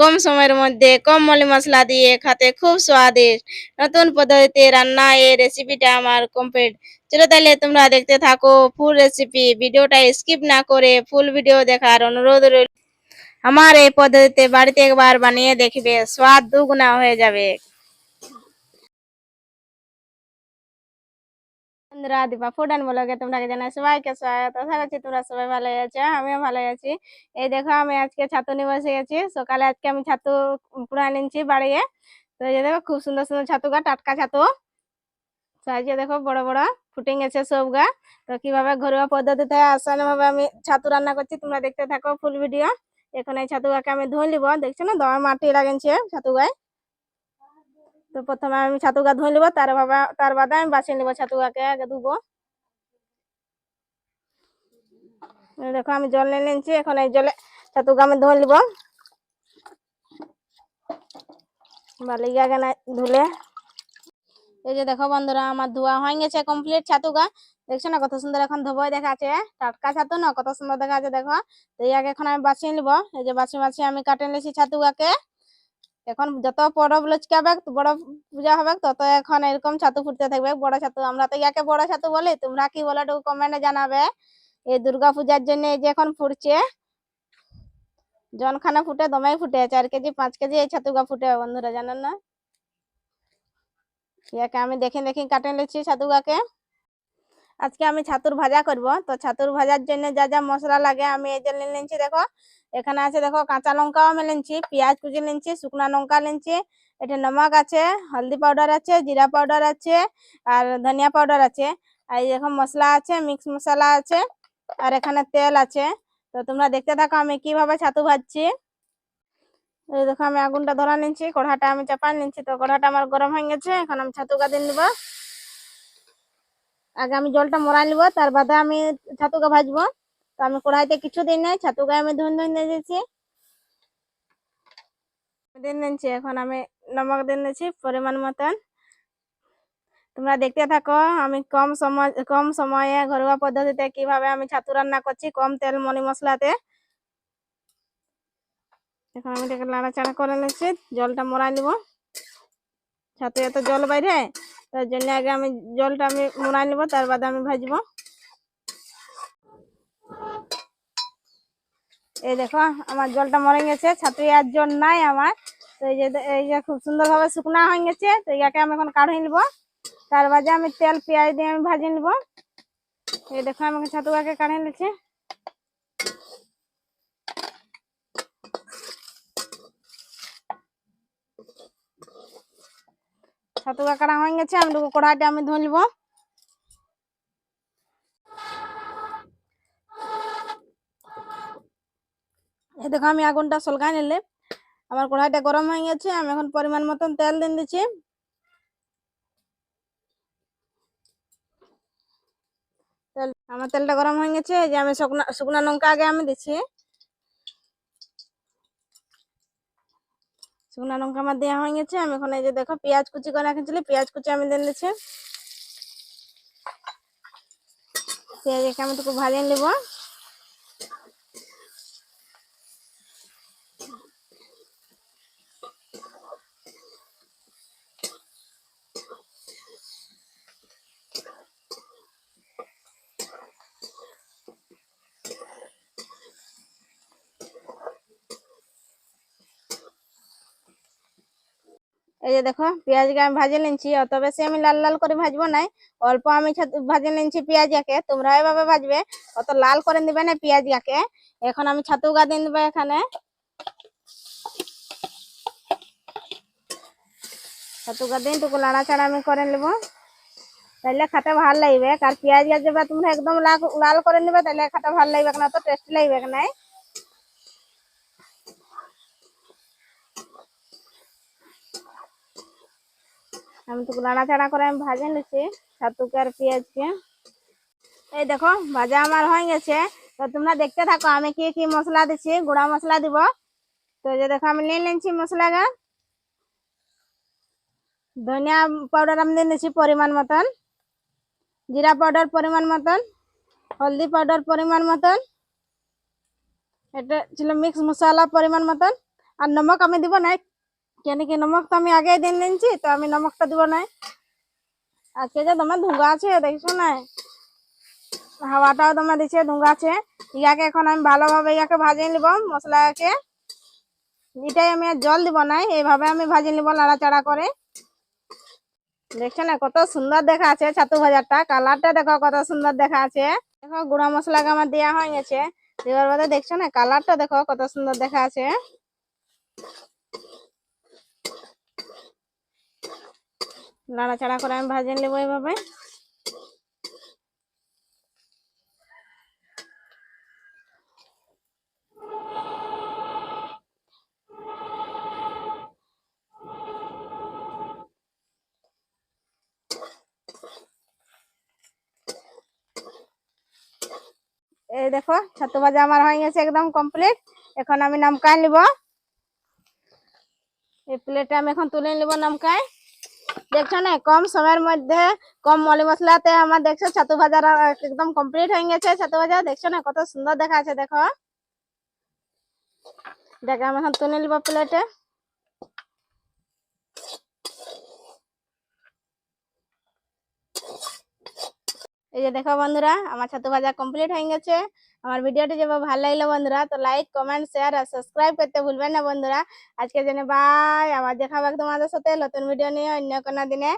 কম সময়ের মধ্যে কম মলি মশলা দিয়ে খেতে খুব স্বাদিষ্ট। নতুন পদ্ধতিতে রান্না এই রেসিপিটা আমার কমপ্লিট চলো তাহলে তোমরা দেখতে থাকো ফুল রেসিপি ভিডিওটা স্কিপ না করে ফুল ভিডিও দেখার অনুরোধ রইল। আমার এই পদ্ধতিতে বাড়িতে একবার বানিয়ে দেখবে, স্বাদ দুগুণা হয়ে যাবে। বন্ধুরা দীপা ফুড অ্যান্ড ব্লগে তোমরা জানাই? সবাইকে স্বাগত। আশা করছি তোমরা সবাই ভালো আছো, আমিও ভালো আছি। এই দেখো, আমি আজকে ছাতু নিয়ে বসে গেছি। সকালে আজকে আমি ছাতু পুরা নিচ্ছি বাড়িয়ে। তো এই দেখো, খুব সুন্দর সুন্দর ছাতু গা, টাটকা ছাতু। সাইজে দেখো, বড় বড় ফুটিং গেছে সব গা। তো কীভাবে ঘরোয়া পদ্ধতিতে আসান ভাবে আমি ছাতু রান্না করছি, তোমরা দেখতে থাকো ফুল ভিডিও। এখন এই ছাতু গাকে আমি ধুয়ে নিব। দেখছ না দমে মাটি লাগিয়েছে ছাতু গায়ে। তো প্রথমে আমি ছাতু গা ধুয়ে নিব, তার বাবা, তার বাদে আমি বাছিয়ে নিব, ছাতু গাকে আগে ধুবো। দেখো, আমি জল নিয়ে নিচ্ছি এখন এই জলে ছাতু গা আমি ধুয়ে নিব। বালি আগে না ধুলে। এই যে দেখো বন্ধুরা, আমার ধোয়া হয়ে গেছে কমপ্লিট ছাতু গা। দেখছ না কত সুন্দর এখন ধোবই দেখাচ্ছে। টাটকা ছাতু না, কত সুন্দর দেখাচ্ছে, দেখো। তো এই আগে এখন আমি বাছিয়ে নিব। এই যে বাছি বাছি আমি কাটে নিয়েছি ছাতু গাকে। এখন যত পরব লচকাবে বড় পূজা হবে তত এখন এরকম ছাতু ফুটতে থাকবে, বড় ছাতু। আমরা তো ইয়াকে বড় ছাতু বলি, তোমরা কি বলো একটু কমেন্টে জানাবে। এই দুর্গা পূজার জন্য এই যে এখন ফুটছে, জনখানা ফুটে, দমাই ফুটে, চার কেজি, পাঁচ কেজি এই ছাতু গা ফুটে, বন্ধুরা জানেন না? ইয়াকে আমি দেখে দেখে কাটে নিচ্ছি ছাতু গাকে। আজকে আমি ছাতুর ভাজা করব। তো ছাতুর ভাজার জন্য যা যা মশলা লাগে আমি এই যে নিয়ে নিচ্ছি দেখো। এখানে আছে, দেখো, কাঁচা লঙ্কাও আমি নিচ্ছি পেঁয়াজ কুচি নিচ্ছি শুকনা লঙ্কা নিচ্ছি এটা নমক আছে, হলদি পাউডার আছে, জিরা পাউডার আছে, আর ধনিয়া পাউডার আছে। আর দেখো মশলা আছে মিক্স মশলা আছে, আর এখানে তেল আছে। তো তোমরা দেখতে থাকো আমি কীভাবে ছাতু ভাজছি। এই দেখো আমি আগুনটা ধরা নিচ্ছি কড়াটা আমি চাপা নিচ্ছি তো কড়াটা আমার গরম হয়ে গেছে, এখন আমি ছাতু গাদি নিব। আগে আমি জলটা মরাই নিব, তার বাদে আমি ছাতুকে ভাজবো। তো আমি কড়াইতে কিছু দিন নাই ছাতুকে আমি ধুন ধুন দিয়ে দিয়েছি। দিন দিচ্ছি এখন আমি নমক দিন দিচ্ছি পরিমাণ মতন। তোমরা দেখতে থাকো, আমি কম সময়, কম সময়ে ঘরোয়া পদ্ধতিতে কীভাবে আমি ছাতু রান্না করছি, কম তেল মনি মশলাতে। এখন আমি নাড়াচাড়া করে নিচ্ছি জলটা মরাই নিব। ছাতু এত জল বাইরে। তার জন্য আগে আমি জলটা আমি মরাই নিব, তার বাদে আমি ভাজবো। এই দেখো, আমার জলটা মরে গেছে, ছাতু আর জল নাই আমার। তো এই যে এই যে খুব সুন্দর ভাবে শুকনা হয়ে গেছে, তো ইয়াকে আমি এখন কাঢ়ে নিব। তার বাদে আমি তেল, পেঁয়াজ দিয়ে আমি ভাজে নিব। এই দেখো, আমি ছাতু গাকে কাঢ়ে নিচ্ছি। ছাতু গা কাটা হয়ে গেছে, আমি কড়াইটা আমি ধুয়ে নিব এই দেখো, আমি আগুনটা সলকাই নিলে। আমার কড়াইটা গরম হয়ে গেছে, আমি এখন পরিমাণ মতন তেল দিন দিচ্ছি। তেল আমার তেলটা গরম হয়ে গেছে যে আমি শুকনা শুকনা লঙ্কা আগে আমি দিচ্ছি। শুকনা লঙ্কা আমার দেওয়া হয়ে গেছে। আমি এখন এই যে দেখো, পেঁয়াজ কুচি করে রেখেছিলি পেঁয়াজ কুচি আমি দিয়ে দিচ্ছি। পেঁয়াজ একে আমি একটু ভাজিয়ে নেব। এই যে দেখো পেঁয়াজকে আমি ভাজে নিচ্ছি অত বেশি আমি লাল লাল করে ভাজবো নাই। অল্প আমি ভাজে নিচ্ছি পেঁয়াজকে তোমরা এভাবে ভাজবে, অত লাল করে দিবে না পেঁয়াজকে এখন আমি ছাতু গা দিয়ে দেবো এখানে। ছাতু গা দিয়ে টুকু নাড়াচাড়া আমি করে নেব। তাহলে খাতে ভালো লাগবে আর পেঁয়াজ গাছ তোমরা একদম লাল- লাল করে নেবে তাহলে খাতে ভালো লাগবে না, অত টেস্ট লাগবে না। আমি তো নাড়াচাড়া করে আমি ভাজে নিচ্ছি। ছাতুকে আর পেঁয়াজকে। এই দেখো, ভাজা আমার হয়ে গেছে। তো তোমরা দেখতে থাকো, আমি কি কি মশলা দিচ্ছি, গুঁড়া মশলা দিব। তো যে দেখো, আমি নিয়ে নিচ্ছি মশলাটা। ধনিয়া পাউডার আমি দিয়ে নিচ্ছি পরিমাণ মতন। জিরা পাউডার পরিমাণ মতন। হলদি পাউডার পরিমাণ মতন। এটা ছিল মিক্স মশলা পরিমাণ মতন। আর নমক আমি দিব না কেন কি নমক তো আমি আগেই দিন নিয়েছি তো আমি নমকটা দিব না আজকে যে তোমার ধুঙ্গা আছে, দেখছ না হাওয়াটাও তোমার দিচ্ছে ধুঙ্গা আছে। ইয়াকে এখন আমি ভালোভাবে ইয়াকে ভাজিয়ে নিব মশলাকে এটাই আমি আর জল দিব না এইভাবে আমি ভাজি নিব নাড়াচাড়া করে। দেখছ না কত সুন্দর দেখা আছে ছাতু ভাজারটা কালারটা দেখো, কত সুন্দর দেখা আছে। দেখো, গুঁড়া মশলাকে আমার দেওয়া হয়ে গেছে। দেওয়ার বাদে দেখছ না কালারটা দেখো, কত সুন্দর দেখা আছে। নাড়াচাড়া করে আমি ভাজে নেব এইভাবে এই দেখো, ছাতু ভাজা আমার হয়ে গেছে একদম কমপ্লিট এখন আমি নামকায় নিব। এই প্লেটে আমি এখন তুলে নিব নামকায়। দেখছ না, কম সময়ের মধ্যে কম মলি মশলাতে আমার দেখছ ছাতু ভাজার একদম কমপ্লিট হয়ে গেছে। ছাতু ভাজা, দেখছ না কত সুন্দর দেখা আছে দেখো। দেখ আমি তুলে নিব প্লেটে এই যে দেখো বন্ধুরা, আমার ছাতু ভাজা কমপ্লিট হয়ে গেছে। আমার ভিডিওটি যে ভালো লাগল বন্ধুরা, তো লাইক কমেন্ট শেয়ার আর সাবস্ক্রাইব করতে ভুলবেন না বন্ধুরা। আজকে জেনে বাই আবার দেখাবো তোমাদের সাথে নতুন ভিডিও নিয়ে অন্য কোনো দিনে।